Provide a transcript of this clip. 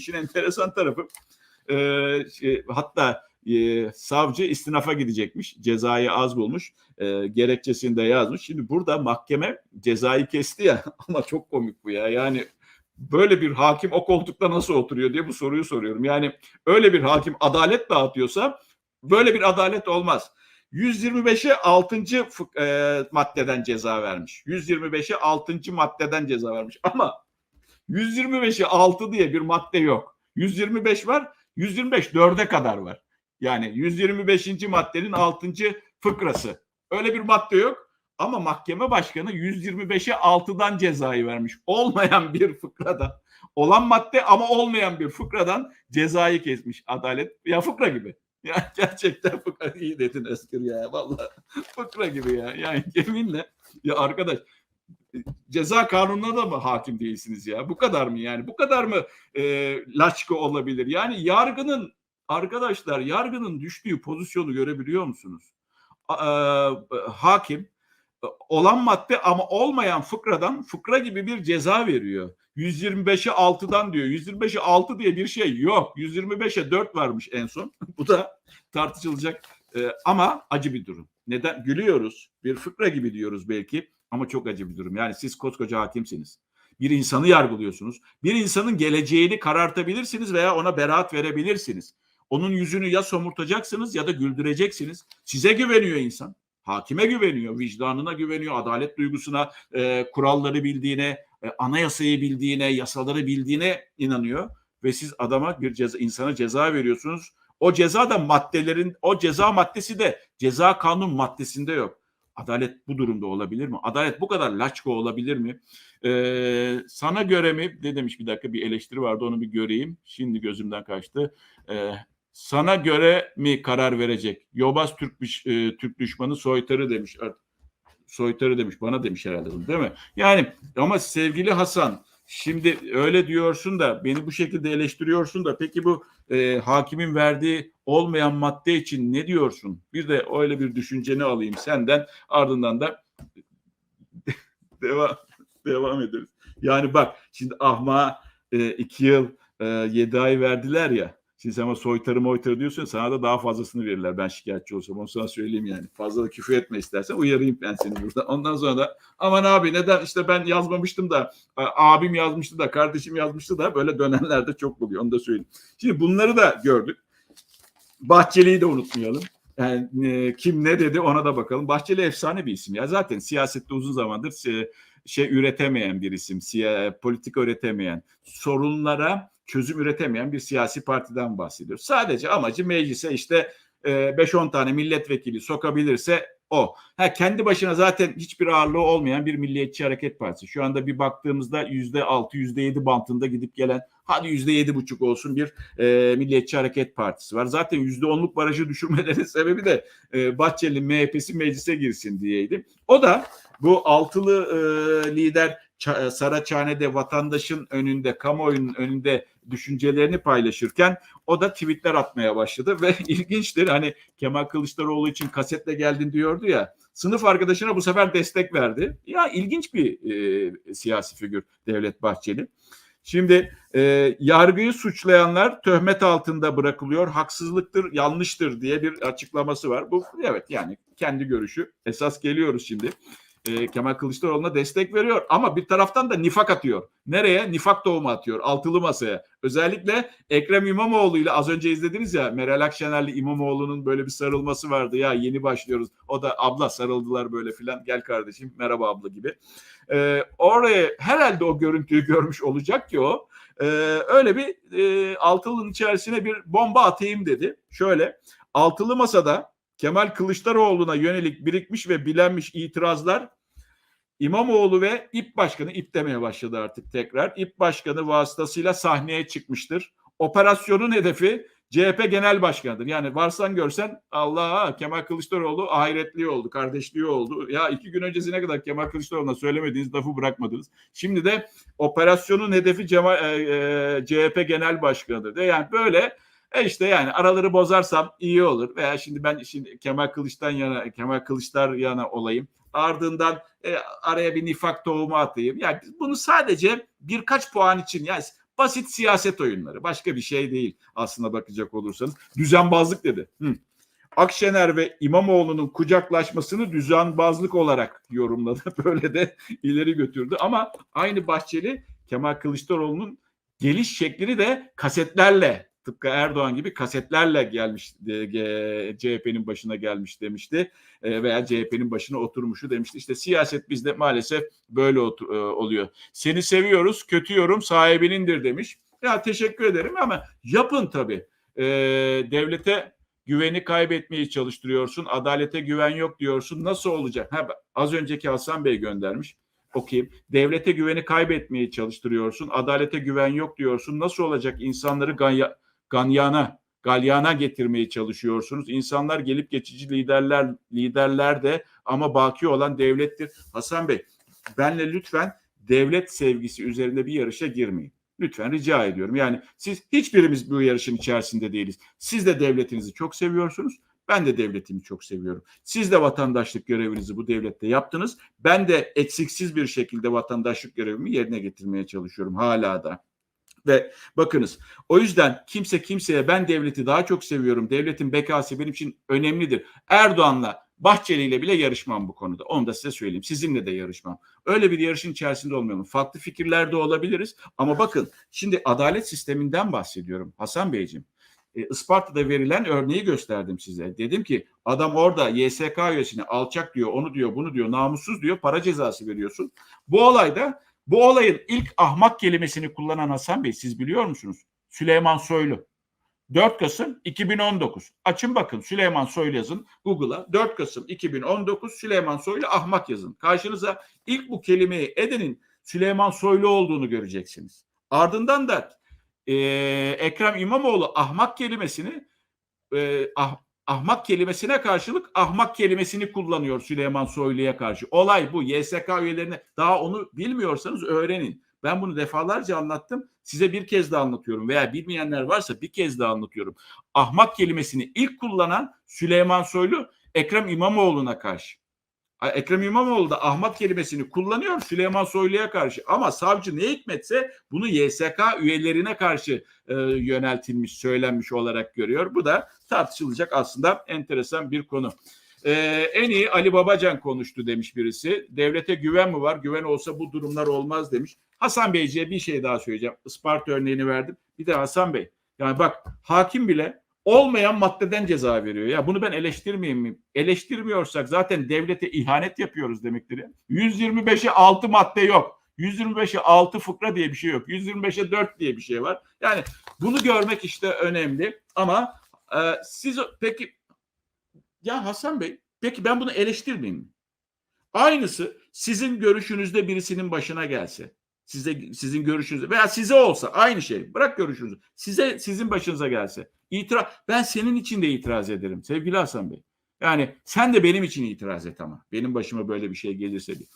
işin enteresan tarafı e, şey, hatta e, savcı istinafa gidecekmiş. Cezayı az bulmuş. E, gerekçesini de yazmış. Şimdi burada mahkeme cezayı kesti ya ama çok komik bu ya. Yani böyle bir hakim o koltukta nasıl oturuyor diye bu soruyu soruyorum. Yani öyle bir hakim adalet dağıtıyorsa böyle bir adalet olmaz. 125'e 6. fık- e, maddeden ceza vermiş. 125'e 6. maddeden ceza vermiş. Ama 125'e 6 diye bir madde yok. 125 var, 125 4'e kadar var. Yani 125. maddenin 6. fıkrası. Öyle bir madde yok. Ama mahkeme başkanı 125'e 6'dan cezayı vermiş. Olmayan bir fıkradan. Olan madde ama olmayan bir fıkradan cezayı kesmiş adalet. Ya fıkra gibi. Ya gerçekten fıkra iyi dedin Özgür ya. Vallahi fıkra gibi ya. Yani yeminle ya arkadaş ceza kanununa da mı hakim değilsiniz ya? Bu kadar mı yani? Bu kadar mı e, laçka olabilir? Yani yargının arkadaşlar yargının düştüğü pozisyonu görebiliyor musunuz? E, hakim e, olan madde ama olmayan fıkradan fıkra gibi bir ceza veriyor. 125'e 6'dan diyor. 125'e 6 diye bir şey yok. 125'e 4 varmış en son. Bu da tartışılacak e, ama acı bir durum. Neden? Gülüyoruz. Bir fıkra gibi diyoruz belki ama çok acı bir durum. Yani siz koskoca hakimsiniz. Bir insanı yargılıyorsunuz. Bir insanın geleceğini karartabilirsiniz veya ona beraat verebilirsiniz. Onun yüzünü ya somurtacaksınız ya da güldüreceksiniz. Size güveniyor insan. Hakime güveniyor, vicdanına güveniyor, adalet duygusuna, e, kuralları bildiğine, e, anayasayı bildiğine, yasaları bildiğine inanıyor ve siz adama bir ceza, insana ceza veriyorsunuz. O ceza da maddelerin, o ceza maddesi de ceza kanun maddesinde yok. Adalet bu durumda olabilir mi? Adalet bu kadar laçko olabilir mi? Ee, sana göre mi? Ne demiş bir dakika bir eleştiri vardı onu bir göreyim. Şimdi gözümden kaçtı. Ee, sana göre mi karar verecek? Yobaz Türk, e, Türk düşmanı soytarı demiş. Soytarı demiş bana demiş herhalde değil mi? Yani ama sevgili Hasan şimdi öyle diyorsun da beni bu şekilde eleştiriyorsun da peki bu e, hakimin verdiği olmayan madde için ne diyorsun? Bir de öyle bir düşünceni alayım senden ardından da devam devam ederiz. Yani bak şimdi ahma e, iki yıl e, yedi ay verdiler ya. Sen ama soytarı moytarı diyorsun sana da daha fazlasını verirler ben şikayetçi olsam. Onu sana söyleyeyim yani. Fazla da küfür etme istersen uyarayım ben seni burada. Ondan sonra da aman abi neden işte ben yazmamıştım da abim yazmıştı da kardeşim yazmıştı da böyle dönenler de çok oluyor. Onu da söyleyeyim. Şimdi bunları da gördük. Bahçeli'yi de unutmayalım. Yani e, kim ne dedi ona da bakalım. Bahçeli efsane bir isim ya. Zaten siyasette uzun zamandır e, şey üretemeyen bir isim. Siya, politika üretemeyen, sorunlara çözüm üretemeyen bir siyasi partiden bahsediyoruz. Sadece amacı meclise işte 5-10 tane milletvekili sokabilirse o. Ha, kendi başına zaten hiçbir ağırlığı olmayan bir milliyetçi hareket partisi. Şu anda bir baktığımızda yüzde altı, yüzde yedi bantında gidip gelen hadi yüzde yedi buçuk olsun bir e, milliyetçi hareket partisi var. Zaten yüzde onluk barajı düşürmelerinin sebebi de e, Bahçeli MHP'si meclise girsin diyeydi. O da bu altılı e, lider Saraçhane'de vatandaşın önünde, kamuoyunun önünde düşüncelerini paylaşırken o da tweetler atmaya başladı ve ilginçtir hani Kemal Kılıçdaroğlu için kasetle geldin diyordu ya sınıf arkadaşına bu sefer destek verdi. Ya ilginç bir e, siyasi figür Devlet Bahçeli. Şimdi e, yargıyı suçlayanlar töhmet altında bırakılıyor, haksızlıktır, yanlıştır diye bir açıklaması var. Bu evet yani kendi görüşü. Esas geliyoruz şimdi e, Kemal Kılıçdaroğlu'na destek veriyor ama bir taraftan da nifak atıyor. Nereye? Nifak tohumu atıyor altılı masaya. Özellikle Ekrem İmamoğlu ile az önce izlediniz ya Meral Akşener'le İmamoğlu'nun böyle bir sarılması vardı ya yeni başlıyoruz. O da abla sarıldılar böyle filan gel kardeşim merhaba abla gibi. E, oraya herhalde o görüntüyü görmüş olacak ki o. E, öyle bir e, altılının içerisine bir bomba atayım dedi. Şöyle altılı masada Kemal Kılıçdaroğlu'na yönelik birikmiş ve bilenmiş itirazlar İmamoğlu ve İP Başkanı, İP demeye başladı artık tekrar, İP Başkanı vasıtasıyla sahneye çıkmıştır. Operasyonun hedefi CHP Genel Başkanı'dır. Yani varsan görsen Allah Kemal Kılıçdaroğlu ahiretliği oldu, kardeşliği oldu. Ya iki gün öncesine kadar Kemal Kılıçdaroğlu'na söylemediğiniz lafı bırakmadınız. Şimdi de operasyonun hedefi Cemal, e, e, CHP Genel Başkanı'dır. De yani böyle e işte yani araları bozarsam iyi olur. Veya şimdi ben şimdi Kemal Kılıç'tan yana Kemal Kılıçlar yana olayım. Ardından e, araya bir nifak tohumu atayım. Yani bunu sadece birkaç puan için yani Basit siyaset oyunları. Başka bir şey değil aslında bakacak olursanız. Düzenbazlık dedi. Hı. Akşener ve İmamoğlu'nun kucaklaşmasını düzenbazlık olarak yorumladı. Böyle de ileri götürdü. Ama aynı Bahçeli Kemal Kılıçdaroğlu'nun geliş şeklini de kasetlerle tıpkı Erdoğan gibi kasetlerle gelmiş CHP'nin başına gelmiş demişti E, veya CHP'nin başına oturmuşu demişti. İşte siyaset bizde maalesef böyle e, oluyor. Seni seviyoruz, kötü yorum sahibinindir demiş. Ya teşekkür ederim ama yapın tabii. E, devlete güveni kaybetmeyi çalıştırıyorsun. Adalete güven yok diyorsun. Nasıl olacak? Ha, az önceki Hasan Bey göndermiş. Okuyayım. Devlete güveni kaybetmeyi çalıştırıyorsun. Adalete güven yok diyorsun. Nasıl olacak? İnsanları ganya, ganyana, galyana getirmeye çalışıyorsunuz. İnsanlar gelip geçici liderler liderler de ama baki olan devlettir. Hasan Bey, benle lütfen devlet sevgisi üzerinde bir yarışa girmeyin. Lütfen rica ediyorum. Yani siz hiçbirimiz bu yarışın içerisinde değiliz. Siz de devletinizi çok seviyorsunuz. Ben de devletimi çok seviyorum. Siz de vatandaşlık görevinizi bu devlette yaptınız. Ben de eksiksiz bir şekilde vatandaşlık görevimi yerine getirmeye çalışıyorum hala da. Ve bakınız o yüzden kimse kimseye ben devleti daha çok seviyorum. Devletin bekası benim için önemlidir. Erdoğan'la Bahçeli ile bile yarışmam bu konuda. Onu da size söyleyeyim. Sizinle de yarışmam. Öyle bir yarışın içerisinde olmayalım. Farklı fikirlerde olabiliriz. Ama bakın şimdi adalet sisteminden bahsediyorum Hasan Beyciğim. E, Isparta'da verilen örneği gösterdim size. Dedim ki adam orada YSK üyesine alçak diyor, onu diyor, bunu diyor, namussuz diyor, para cezası veriyorsun. Bu olayda bu olayın ilk ahmak kelimesini kullanan Hasan Bey siz biliyor musunuz? Süleyman Soylu. 4 Kasım 2019. Açın bakın Süleyman Soylu yazın Google'a. 4 Kasım 2019 Süleyman Soylu ahmak yazın. Karşınıza ilk bu kelimeyi edenin Süleyman Soylu olduğunu göreceksiniz. Ardından da e, Ekrem İmamoğlu ahmak kelimesini e, ah, ahmak kelimesine karşılık ahmak kelimesini kullanıyor Süleyman Soylu'ya karşı. Olay bu. YSK üyelerine daha onu bilmiyorsanız öğrenin. Ben bunu defalarca anlattım. Size bir kez daha anlatıyorum veya bilmeyenler varsa bir kez daha anlatıyorum. Ahmak kelimesini ilk kullanan Süleyman Soylu Ekrem İmamoğlu'na karşı. Ekrem İmamoğlu da ahmak kelimesini kullanıyor Süleyman Soylu'ya karşı ama savcı ne hikmetse bunu YSK üyelerine karşı e, yöneltilmiş, söylenmiş olarak görüyor. Bu da tartışılacak aslında enteresan bir konu. Ee, en iyi Ali Babacan konuştu demiş birisi. Devlete güven mi var? Güven olsa bu durumlar olmaz demiş. Hasan Beyci'ye bir şey daha söyleyeceğim. Isparta örneğini verdim. Bir de Hasan Bey. Yani bak hakim bile olmayan maddeden ceza veriyor. Ya bunu ben eleştirmeyeyim mi? Eleştirmiyorsak zaten devlete ihanet yapıyoruz demektir. ya. 125'e 6 madde yok. 125'e 6 fıkra diye bir şey yok. 125'e 4 diye bir şey var. Yani bunu görmek işte önemli. Ama e, siz peki ya Hasan Bey peki ben bunu eleştirmeyeyim mi? Aynısı sizin görüşünüzde birisinin başına gelse. Size sizin görüşünüzde veya size olsa aynı şey. Bırak görüşünüzü. Size sizin başınıza gelse. İtiraz ben senin için de itiraz ederim sevgili Hasan Bey. Yani sen de benim için itiraz et ama. Benim başıma böyle bir şey gelirse diye.